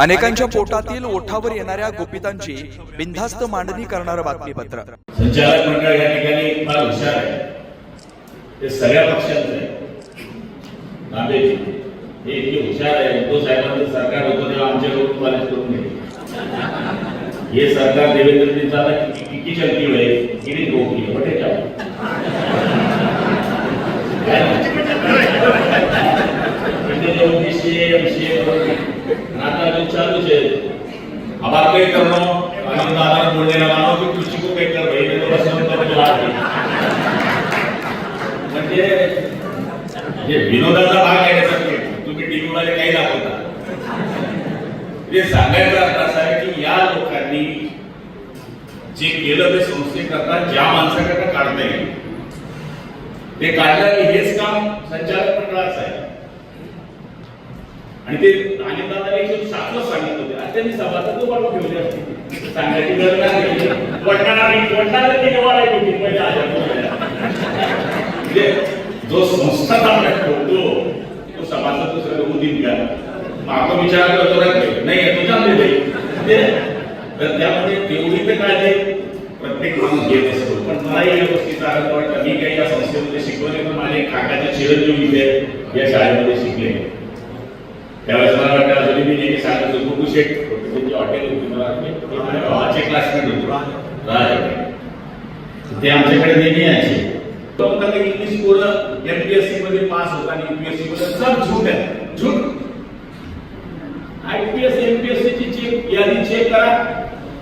अनेकांच्या पोटातील ओठावर येणाऱ्या गोपितांची बिनधास्त मांडणी करणारं बातमीपत्र. संचालक मंडळ या ठिकाणी फार हुशार आहे. ते सगळ्या पक्षांचं आहे. नांदेडचे हे इतके हुशार आहे. उद्धव साहेबांचं सरकार होतं तेव्हा आमच्या लोक कॉलेज करून घेतले हे सरकार देवेंद्रजींचं आता किती किती चलती होय? किती रोखी बटे आता जो चालूच आहे ચાલુ છે कहीं कर रहा हूँ आनंद आधार बोलने लगा हूँ कि किसी को कहीं कर भाई તો तो बस समझता हूँ जो आज म्हणजे हे विनोदाचा भाग आहे त्याचा तुम्ही टीव्ही वाले काही दाखवता. म्हणजे हे सांगायचा अर्थ असा आहे की या लोकांनी जे केलं ते संस्थेकरता ज्या माणसाकरता काढता येईल. ते काढलं हेच काम संचालक मंडळाचं आहे. आणि ते आणि दादा एक सातवं सांगितलं होते. आता त्यांनी सभासद वाढवून ठेवले असते सांगायची गरज नाही वडणारा वडणारा ती निवाडा होती म्हणजे जो संस्था आपल्या ठेवतो तो सभासद दुसऱ्या होऊ देईल का आपण विचार करतो नाही तुझ्या ते म्हणजे तर त्यामध्ये तेवढी तर काळजी प्रत्येक माणूस घेत असतो. पण मलाही या गोष्टीचा आनंद वाटतं. मी काही या संस्थेमध्ये शिकवले पण माझे काकाचे चिरंजीव इथे या शाळेमध्ये शिकले. त्यावेळेस मला वाटतं अजूनही मी नेहमी सांगत होतो गुरु शेठ होते त्यांची हॉटेल होती मला वाटते भावाचे क्लासमेट होते. राज हॉटेल. ते आमच्याकडे नेहमी यायचे. तो इंग्लिश पोरं एमपीएससी मध्ये पास होता आणि युपीएससी मध्ये सब झूट आहे झूट आयपीएस एमपीएससी ची चेक यादी चेक करा.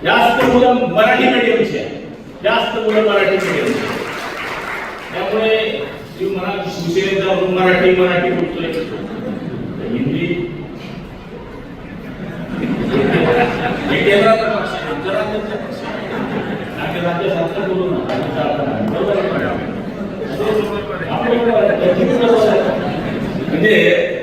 जास्त मुलं मराठी मीडियमची आहे जास्त मुलं मराठी मीडियमची त्यामुळे तुम्ही म्हणा शिवसेनेत मराठी मराठी बोलतोय हिंदी हे केंद्राचा पक्ष आहे, आमच्या राज्याचा पक्ष आहे. आमच्या राज्यासारखं बोलू नका. आमच्या आपण- बरोबर आहे मॅडम? आपलं बरोबर आहे. तुम्ही बरोबर आहे. म्हणजे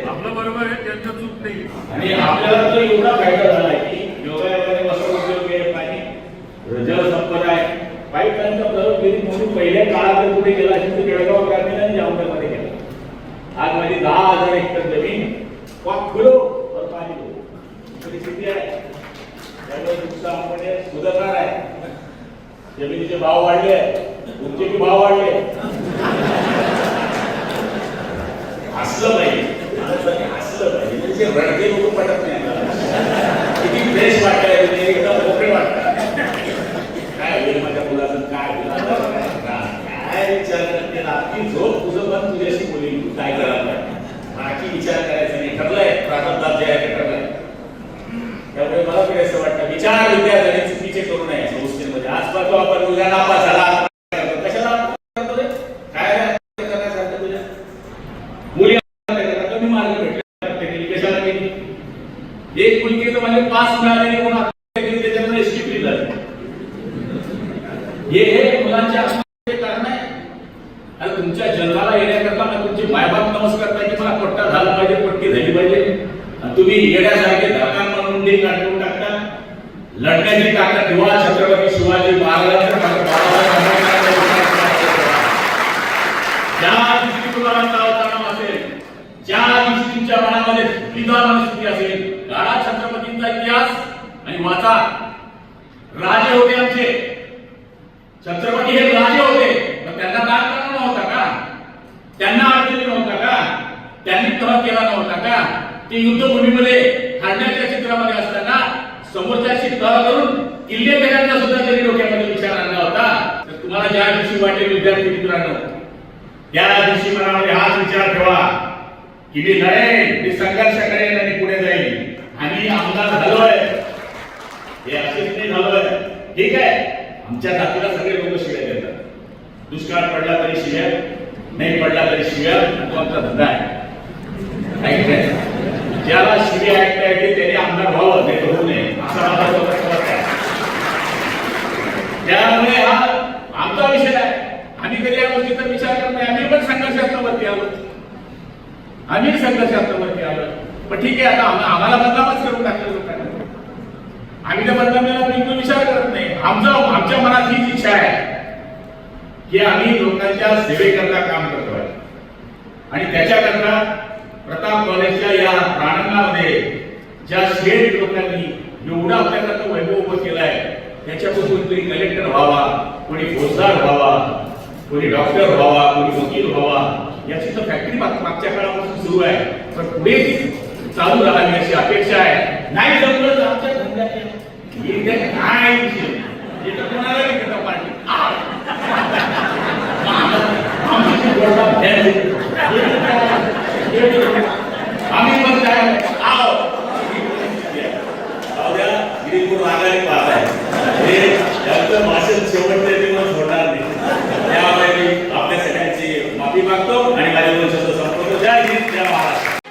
आपलं बरोबर आहे त्यांचं चूक नाही आणि आपल्याला तो एवढा फायदा झाला की योगायोगाने वस्त्र उद्योग आहे पाणी जल संपदा आहे पाईपलाईनचा प्रयोग केली म्हणून पहिल्या काळात कुठे गेला असेल तर बेळगाव ग्रामीण आणि जामनगरमध्ये गेला. आज माझी दहा हजार हेक्टर जमीन पाक खुलो और पाणी दो परिस्थिती आहे? त्यामुळे तुमचं आपण म्हणजे सुधारणार आहे. जमिनीचे भाव वाढले तुमचे की भाव वाढले. असलं पाहिजे. असलं पाहिजे. म्हणजे रडके लोक पडत नाही. विचार करते ना ती झोप तुझं पण तुझ्याशी बोलील तू काय करायला बाकी विचार करायचा नाही ठरलंय प्रारंभात जे आहे ठरलंय त्यामुळे मला तरी असं वाटतं विचार विद्यार्थ्यांनी चुकीचे करू नये संस्थेमध्ये आज पाहतो आपण मुलगा नापास झाला कशाला काय करण्यासारखं तुझ्या मुली कमी मार्क भेटले कशाला गेली एक मुलगी तर म्हणजे पास मिळालेली म्हणून आत्महत्या केली, त्याच्यामुळे हे मायबाप की मला पट्टा झाला पाहिजे पट्टी झाली पाहिजे. आणि तुम्ही येण्यासारखे धक्का म्हणून ते काढून टाकता. लढण्याची ताकद ठेवा छत्रपती शिवाजी महाराजांच्या ज्या दिवशी तुम्हाला असेल ज्या दिवशी तुमच्या मनामध्ये पिता मनस्थिती असेल छत्रपतींचा इतिहास आणि वाचा राजे होते आमचे छत्रपती हे राजे होते पण त्यांना दान करणं नव्हता का त्यांना अडचणी नव्हता का त्यांनी तह केला नव्हता का ते युद्धभूमीमध्ये हाडण्याच्या चित्रामध्ये असताना समोरच्याशी तह करून किल्ले घेण्याचा सुद्धा त्यांनी डोक्यामध्ये विचार आणला होता. तर तुम्हाला ज्या दिवशी वाटेल विद्यार्थी मित्रांनो त्या दिवशी मनामध्ये हाच विचार ठेवा की मी लढेल मी संघर्ष करेल आणि पुढे जाईल आणि आमदार झालोय हे असेच नाही झालोय ठीक आहे? आमच्या जातीला सगळे लोक शिव्या देतात. दुष्काळ पडला तरी शिव्या नाही पडला तरी शिव्या तो आमचा धंदा आहे. ज्याला शिवी ऐकता येते त्याने आमदार व्हावं नाही तर होऊ नये. असा माझा स्वतःचा आहे. त्यामुळे हा आमचा विषय आहे. आम्ही कधी या गोष्टीचा विचार करत नाही. आम्ही पण संघर्षात्मक आलो आम्ही संघर्षात्मक आलो पण ठीक आहे आता आम्हाला बदनामच करून टाकलं लोकांना. आम्ही त्या बदनामीला बिलकुल विचार करत नाही. आमचं आमच्या मनात हीच इच्छा आहे की आम्ही लोकांच्या सेवेकरता काम करतोय. आणि त्याच्याकरता ज्या शेठ लोकांनी एवढा आपल्याकडे वैभव उभं केलाय त्याच्यापासून कोणी कलेक्टर व्हावा कोणी फौजदार व्हावा कोणी डॉक्टर व्हावा कोणी वकील व्हावा याची तर फॅक्टरी मागच्या काळापासून सुरू आहे. पण पुढे चालू राहावी अशी अपेक्षा आहे. नाही जमलं तर आमच्या धंद्यात काय काय विषय? हे तर कोणाला नाही करता पार्टी आ! आमची गोडा भ्यास येते. हे तर काय? हे तर काय? आम्ही पण काय आव जाऊद्या, गिरीपूर रागाने पाहत आहे. हे यांचं भाषण शेवटचे दिवस होणार नाही त्यामुळे मी आपल्या सगळ्यांची माफी मागतो आणि माझे दोन शब्द संपवतो जय हिंद